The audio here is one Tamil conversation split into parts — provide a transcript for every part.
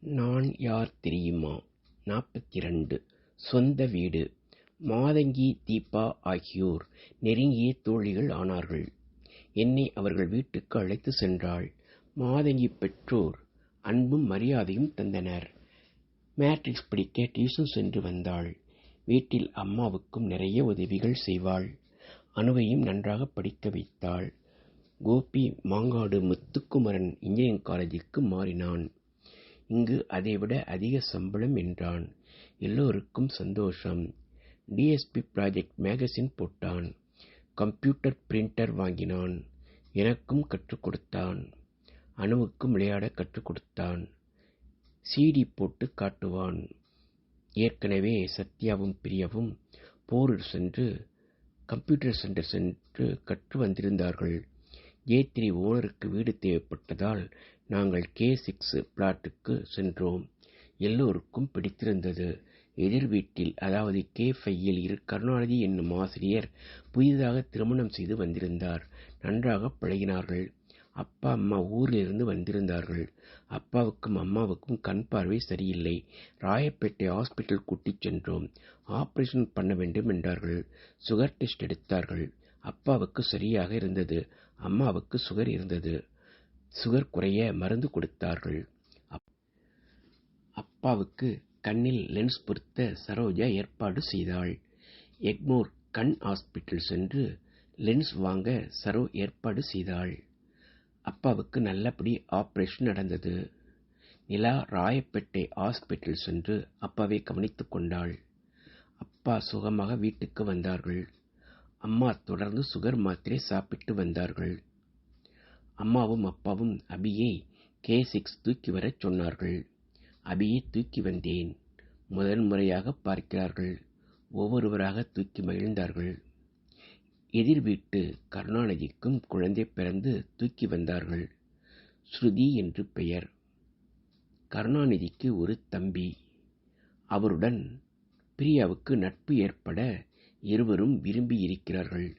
நான் யார் தெரியுமா? நாற்பத்தி ரெண்டு சொந்த வீடு. மாதங்கி தீபா ஆகியோர் நெருங்கிய தோழிகள் ஆனார்கள். என்னை அவர்கள் வீட்டுக்கு அழைத்துச் சென்றாள். மாதங்கி பெற்றோர் அன்பும் மரியாதையும் தந்தனர். மேட்ரிக்ஸ் படிக்க டியூஷன் சென்று வந்தாள். வீட்டில் அம்மாவுக்கும் நிறைய உதவிகள் செய்வாள். அனுவையும் நன்றாகப் படிக்க வைத்தாள். கோபி மாங்காடு முத்துக்குமரன் இன்ஜினியரிங் காலேஜுக்கு மாறினான். இங்கு அதைவிட அதிக சம்பளம் என்றான். எல்லோருக்கும் சந்தோஷம். டிஎஸ்பி ப்ராஜெக்ட் மேகசின் போட்டான். கம்ப்யூட்டர் பிரிண்டர் வாங்கினான். எனக்கும் கற்றுக் கொடுத்தான். அனுவுக்கும் விளையாடக் கற்றுக் கொடுத்தான். சிடி போட்டுக் காட்டுவான். ஏற்கனவே சத்யாவும் பிரியாவும் போரூர் சென்று கம்ப்யூட்டர் சென்டர் சென்று கற்று வந்திருந்தார்கள். ஜே. த்ரீ ஓனருக்கு வீடு தேவைப்பட்டதால் நாங்கள் கே. சிக்ஸ் பிளாட்டுக்கு சென்றோம். எல்லோருக்கும் பிடித்திருந்தது. எதிர் வீட்டில் அதாவது கே. ஃபையில் இரு கருணாநிதி என்னும் ஆசிரியர் புதிதாக திருமணம் செய்து வந்திருந்தார். நன்றாகப் பழகினார்கள். அப்பா அம்மா ஊரிலிருந்து வந்திருந்தார்கள். அப்பாவுக்கும் அம்மாவுக்கும் கண் பார்வை சரியில்லை. ராயப்பேட்டை ஹாஸ்பிட்டல் கூட்டிச் சென்றோம். ஆபரேஷன் பண்ண வேண்டும் என்றார்கள். சுகர் டெஸ்ட் எடுத்தார்கள். அப்பாவுக்கு சரியாக இருந்தது. அம்மாவுக்கு சுகர் இருந்தது. சுகர் குறைய மருந்து கொடுத்தார்கள். அப்பாவுக்கு கண்ணில் லென்ஸ் பொருத்த சரோஜா ஏற்பாடு செய்தாள். எக்மோர் கண் ஹாஸ்பிட்டல் சென்று லென்ஸ் வாங்க சரோ ஏற்பாடு செய்தாள். அப்பாவுக்கு நல்லபடி ஆப்ரேஷன் நடந்தது. நிலா ராயப்பேட்டை ஹாஸ்பிட்டல் சென்று அப்பாவை கவனித்து கொண்டாள். அப்பா சுகமாக வீட்டுக்கு வந்தார்கள். அம்மா தொடர்ந்து சுகர் மாத்திரை சாப்பிட்டு வந்தார்கள். அம்மாவும் அப்பாவும் அபியை கே. சிக்ஸ் தூக்கி வரச் சொன்னார்கள். அபியை தூக்கி வந்தேன். முதன் முறையாக பார்க்கிறார்கள். ஒவ்வொருவராக தூக்கி மகிழ்ந்தார்கள். எதிர் வீட்டு கருணாநிதிக்கும் குழந்தை பிறந்து தூக்கி வந்தார்கள். ஸ்ருதி என்று பெயர். கருணாநிதிக்கு ஒரு தம்பி. அவருடன் பிரியாவுக்கு நட்பு ஏற்பட இருவரும் விரும்பியிருக்கிறார்கள்.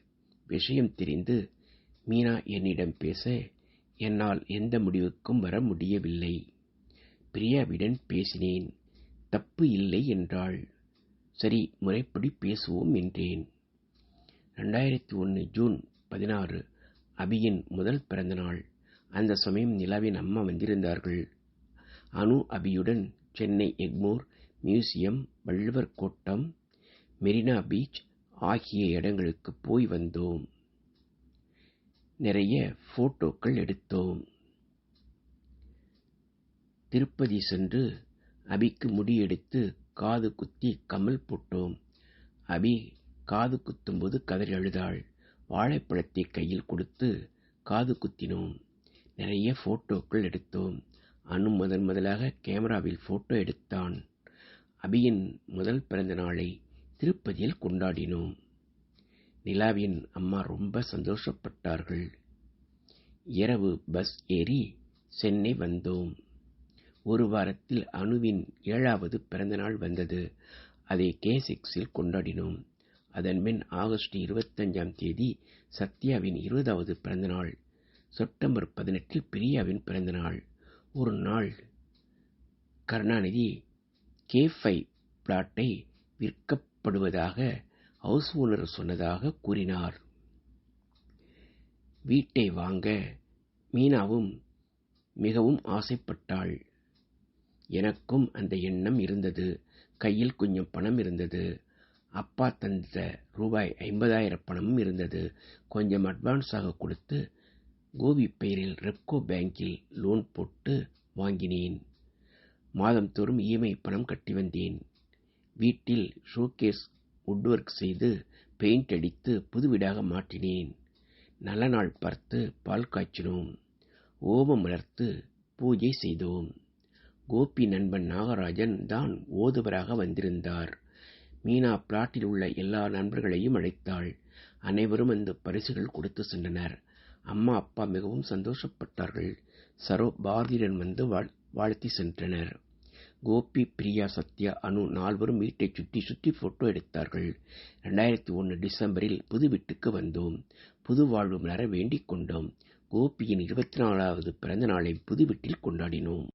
விஷயம் தெரிந்து மீனா என்னிடம் பேச என்னால் எந்த முடிவுக்கும் வர முடியவில்லை. பிரியாவிடம் பேசினேன். தப்பு இல்லை என்றாள். சரி முறைப்படி பேசுவோம் என்றேன். ரெண்டாயிரத்தி ஒன்று ஜூன் பதினாறு அபியின் முதல் பிறந்தநாள். அந்த சமயம் நிலாவின் அம்மா வந்திருந்தார்கள். அனு அபியுடன் சென்னை எக்மோர் மியூசியம் வள்ளுவர் கோட்டம் மெரினா பீச் ஆகிய இடங்களுக்கு போய் வந்தோம். நிறைய போட்டோக்கள் எடுத்தோம். திருப்பதி சென்று அபிக்கு முடி எடுத்து காது குத்தி கமல் போட்டோம். அபி காது குத்தும்போது கதறி அழுதாள். வாழைப்பழத்தை கையில் கொடுத்து காது குத்தினோம். நிறைய போட்டோக்கள் எடுத்தோம். அனு முதன் முதலாக கேமராவில் போட்டோ எடுத்தான். அபியின் முதல் பிறந்த நாளை திருப்பதியில் கொண்டாடினோம். நிலாவின் அம்மா ரொம்ப சந்தோஷப்பட்டார்கள். இரவு பஸ் ஏறி சென்னை வந்தோம். ஒரு வாரத்தில் அனுவின் ஏழாவது பிறந்தநாள் வந்தது. அதை கே. சிக்ஸில் கொண்டாடினோம். அதன்பின் ஆகஸ்ட் இருபத்தஞ்சாம் தேதி சத்யாவின் இருபதாவது பிறந்தநாள். செப்டம்பர் பதினெட்டில் பிரியாவின் பிறந்தநாள். ஒரு நாள் கருணாநிதி கே. ஃபைவ் பிளாட்டை விற்கப்படுவதாக ஹவுஸ் ஓனர் சொன்னதாக கூறினார். வீட்டை வாங்க மீனாவும் மிகவும் ஆசைப்பட்டாள். எனக்கும் அந்த எண்ணம் இருந்தது. கையில் கொஞ்சம் பணம் இருந்தது. அப்பா தந்த ரூபாய் ஐம்பதாயிரம் பணமும் இருந்தது. கொஞ்சம் அட்வான்ஸாக கொடுத்து கோபி பெயரில் ரெப்கோ பேங்கில் லோன் போட்டு வாங்கினேன். மாதந்தோறும் இஎம்ஐ பணம் கட்டி வந்தேன். வீட்டில் ஷோகேஸ் வுட்வொர்க் செய்து பெயிண்ட் அடித்து புது வீடாக மாற்றினேன். நல்ல நாள் பார்த்து பால் காய்ச்சினோம். ஓமம் வளர்த்து பூஜை செய்தோம். கோபி நண்பன் நாகராஜன் தான் ஓதுவராக வந்திருந்தார். மீனா பிளாட்டில் உள்ள எல்லா நண்பர்களையும் அழைத்தாள். அனைவரும் அந்த பரிசுகள் கொடுத்து சென்றனர். அம்மா அப்பா மிகவும் சந்தோஷப்பட்டார்கள். சரோ பாரதியுடன் வந்து வாழ்த்தி சென்றனர். கோபி பிரியா சத்யா அனு நால்வரும் வீட்டைச் சுற்றி சுற்றி போட்டோ எடுத்தார்கள். ரெண்டாயிரத்தி ஒன்று டிசம்பரில் புது வீட்டுக்கு வந்தோம். புது வாழ்வு மலர வேண்டிக் கொண்டோம். கோபியின் இருபத்தி நாலாவது பிறந்த நாளை புது வீட்டில் கொண்டாடினோம்.